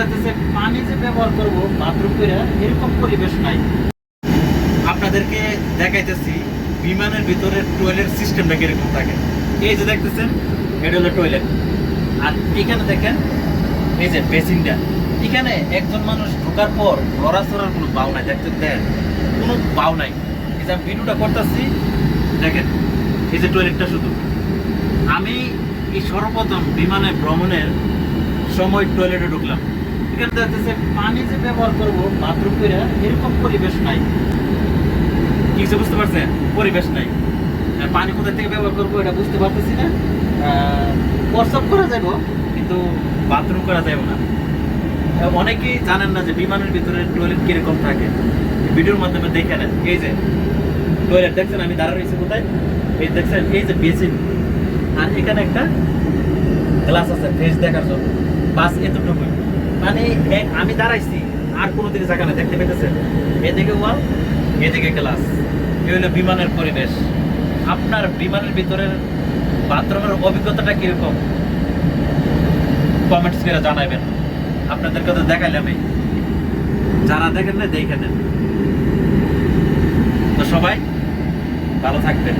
দেখতেছে পানি যে ব্যবহার করব বাথরুম করে এরকম পরিবেশ নাই। আপনাদেরকে দেখাইতেছি, বিমানের ভিতরে টয়লেট সিস্টেমটা কীরকম থাকে। এই যে দেখতেছেন, এটা হলো টয়লেট আর এখানে দেখেন, এই যে বেসিনটা এখানে একজন মানুষ ঢোকার পর লড়াচড়ার কোনো বাউ নাই, দেখতে দেন, কোনো বাউ নাই। এই যে আমি ভিডিওটা করতেছি, দেখেন, এই যে টয়লেটটা শুধু। আমি এই সর্বপ্রথম বিমানে ভ্রমণের সময় টয়লেটে ঢুকলাম। এখানে দেখতেছে পানি যে ব্যবহার করব বাথরুম করে এরকম পরিবেশ নাই। কিছু বুঝতে পারছেন? পরিবেশ নাই। পানি কোথা থেকে ব্যবহার করব এটা বুঝতে পারতেছি না। আহ, প্রস্রাব করা যাব কিন্তু বাথরুম করা যাবে না। অনেকেই জানেন না যে বিমানের ভিতরে টয়লেট কীরকম থাকে। ভিডিওর মাধ্যমে দেখে নেন। এই যে টয়লেট দেখছেন আমি দাঁড়া রয়েছি কোথায়? এই দেখছেন এই যে বেসিন। আর এখানে একটা গ্লাস আছে ফেস দেখার জন্য। বাস এতটুকুই। মানে এ- আমি দাঁড়াইছি, আর কোনো দিকে জায়গা নেই, দেখতে পেতেছেন এদিকে ওয়াল, এদিকে গ্লাস এই হলো বিমানের পরিবেশ। আপনার বিমানের ভিতরের বাথরুমের অভিজ্ঞতাটা কীরকম? কমেন্টস করে জানাবেন। আপনাদেরকে তো দেখাইলামই যারা দেখেন না দেখে নেন। তো সবাই, ভালো থাকবেন।